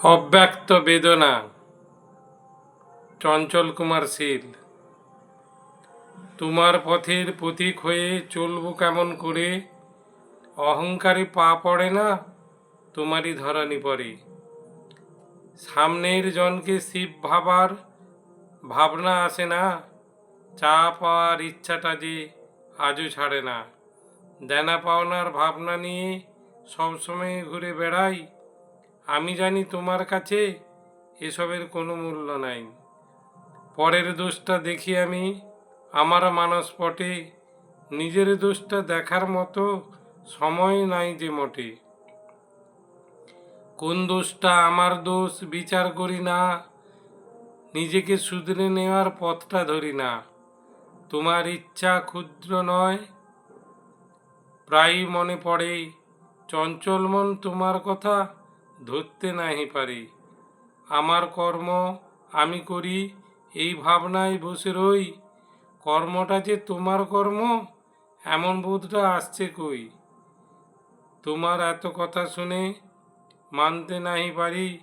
অব্যক্ত বেদনা। চঞ্চল কুমার শীল, তোমার পথের প্রতীক হয়ে চলব কেমন করে? অহংকারে পা পড়ে না, তোমারই ধরানি পড়ে সামনের জনকে শিব ভাবার ভাবনা আসে না চা পাওয়ার ইচ্ছাটা যে আজও ছাড়ে না। দেনা পাওনার ভাবনা নিয়ে সবসময় ঘুরে বেড়াই আমি জানি তোমার কাছে এসবের কোনো মূল্য নাই। পরের দোষটা দেখি আমি। আমার মানসপটে নিজের দোষটা দেখার মতো সময় নাই যে মোটে। কোন দোষটা আমার দোষ বিচার করি না, নিজেকে শুধরে নেওয়ার পথটা ধরি না। তোমার ইচ্ছা ক্ষুদ্র নয়, প্রায়ই মনে পড়ে, চঞ্চল মন তোমার কথা। ধরতে নাহি পারি। আমার কর্ম আমি করি, এই ভাবনায় বসে রই। কর্মটা যে তোমার কর্ম, এমন বোধটা আসছে কই? তোমার এত কথা শুনে মানতে নাহি পারি,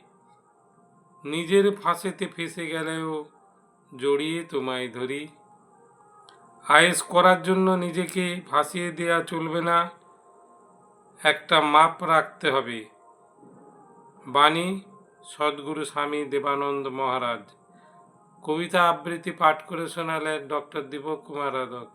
নিজের ফাঁসেতে ফেসে গেলেও জড়িয়ে তোমায় ধরি। আয়েস করার জন্য নিজেকে ভাসিয়ে দেয়া চলবে না, একটা মাপ রাখতে হবে। বাণী সদ্গুরু স্বামী দেবানন্দ মহারাজ। কবিতা আবৃত্তি পাঠ করে শোনালেন ডক্টর দীপক কুমার আদক।